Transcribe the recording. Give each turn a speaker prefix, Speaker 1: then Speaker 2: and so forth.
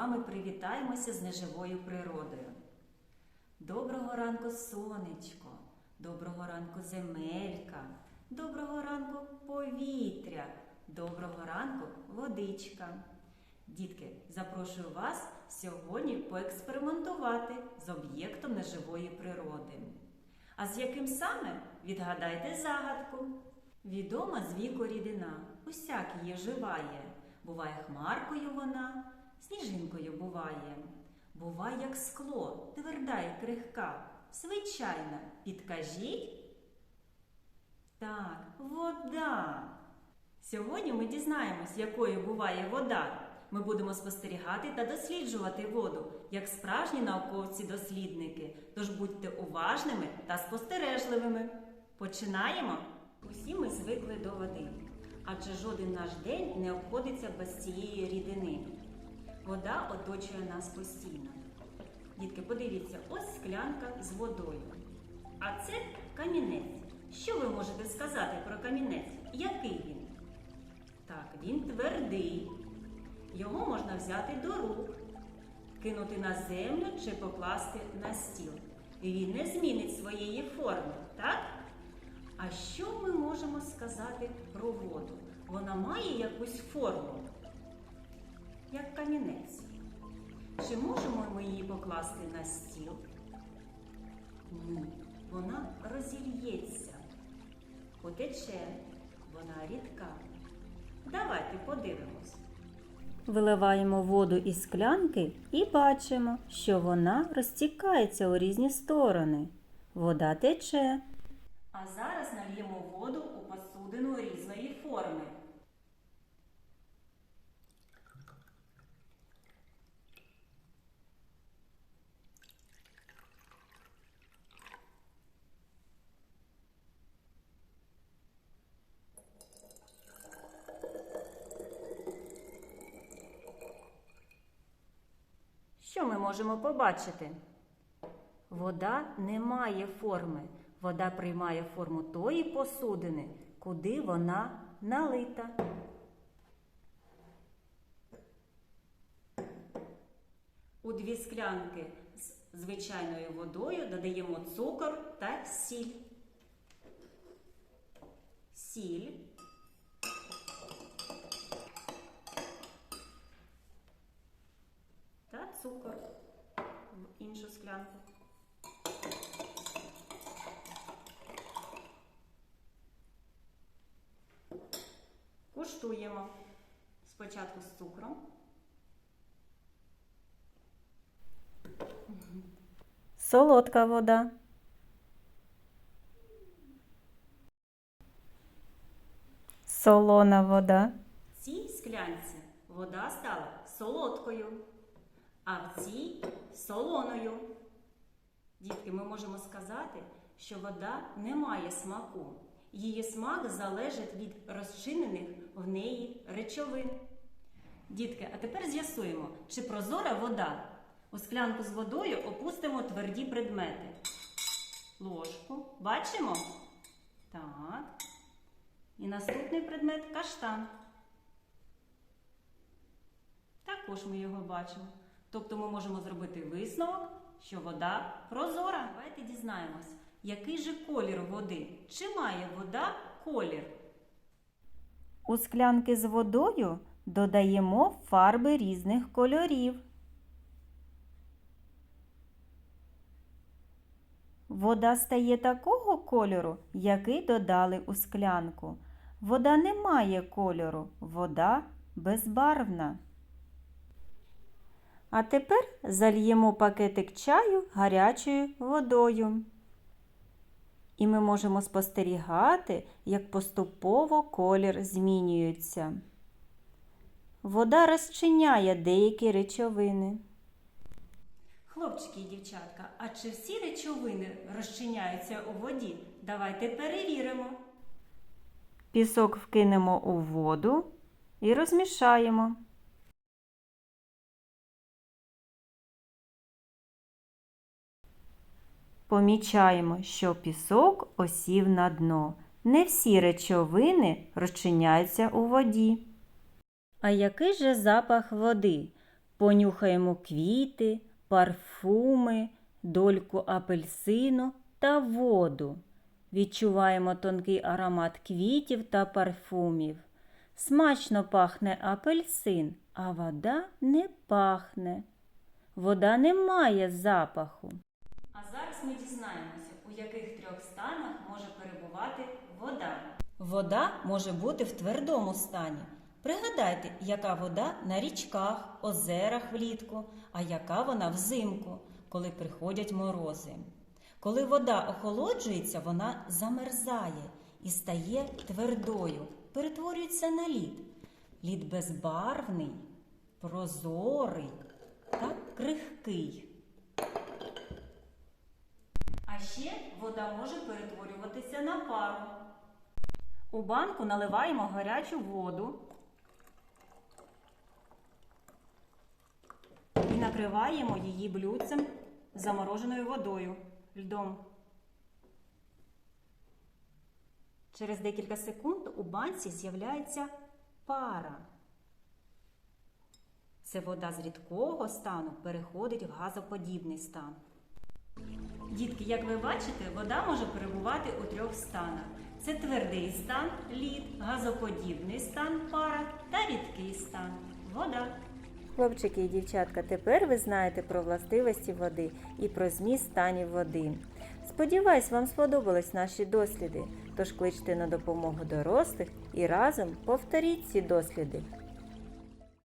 Speaker 1: вами привітаємося з неживою природою. Доброго ранку, сонечко, доброго ранку, земелька, доброго ранку повітря, доброго ранку водичка. Дітки, запрошую вас сьогодні поекспериментувати з об'єктом неживої природи. А з яким саме відгадайте загадку? Відома з віку рідина, усяк її живає. Буває хмаркою вона, сніжинкою буває. Буває, як скло, тверда і крихка. Звичайна, підкажіть. Так, вода. Сьогодні ми дізнаємось, якою буває вода. Ми будемо спостерігати та досліджувати воду, як справжні науковці-дослідники. Тож будьте уважними та спостережливими. Починаємо! Усі ми звикли до води, адже жоден наш день не обходиться без цієї рідини. Вода оточує нас постійно. Дітки, подивіться, ось склянка з водою. А це камінець. Що ви можете сказати про камінець? Який він? Так, він твердий. Його можна взяти до рук, кинути на землю чи покласти на стіл. Він не змінить своєї форми, так? А що ми можемо сказати про воду? Вона має якусь форму, як камінець. Чи можемо ми її покласти на стіл? Ні, вона розільється, потече, вона рідка. Давайте подивимось. Виливаємо воду із склянки і бачимо, що вона розтікається у різні сторони. Вода тече. А зараз нальємо воду у посудину різної форми. Що ми можемо побачити? Вода не має форми. Вода приймає форму тої посудини, куди вона налита. У дві склянки з звичайною водою додаємо цукор та сіль. Сіль. Та цукор в іншу склянку. Куштуємо спочатку з цукром. Солодка вода. Солона вода. В цій склянці вода стала солодкою, а в цій солоною. Дітки, ми можемо сказати, що вода не має смаку. Її смак залежить від розчинених в неї речовин. Дітки, а тепер з'ясуємо, чи прозора вода. У склянку з водою опустимо тверді предмети. Ложку. Бачимо? Так. І наступний предмет каштан. Також ми його бачимо. Тобто ми можемо зробити висновок, що вода прозора. Давайте дізнаємось, який же колір води? Чи має вода колір? У склянки з водою додаємо фарби різних кольорів. Вода стає такого кольору, який додали у склянку. Вода не має кольору, вода безбарвна. А тепер зальємо пакетик чаю гарячою водою. І ми можемо спостерігати, як поступово колір змінюється. Вода розчиняє деякі речовини. Хлопчики і дівчатка, а чи всі речовини розчиняються у воді? Давайте перевіримо. Пісок вкинемо у воду і розмішаємо. Помічаємо, що пісок осів на дно. Не всі речовини розчиняються у воді. А який же запах води? Понюхаємо квіти, парфуми, дольку апельсину та воду. Відчуваємо тонкий аромат квітів та парфумів. Смачно пахне апельсин, а вода не пахне. Вода не має запаху. Ми дізнаємося, у яких трьох станах може перебувати вода. Вода може бути в твердому стані. Пригадайте, яка вода на річках, озерах влітку, а яка вона взимку, коли приходять морози. Коли вода охолоджується, вона замерзає і стає твердою, перетворюється на лід. Лід безбарвний, прозорий та крихкий. А ще вода може перетворюватися на пару. У банку наливаємо гарячу воду і накриваємо її блюдцем замороженою водою, льдом. Через декілька секунд у банці з'являється пара. Це вода з рідкого стану переходить в газоподібний стан. Дітки, як ви бачите, вода може перебувати у трьох станах: це твердий стан, лід, газоподібний стан, пара та рідкий стан вода. Хлопчики і дівчатка, тепер ви знаєте про властивості води і про зміст станів води. Сподіваюсь, вам сподобались наші досліди. Тож кличте на допомогу дорослих і разом повторіть ці досліди.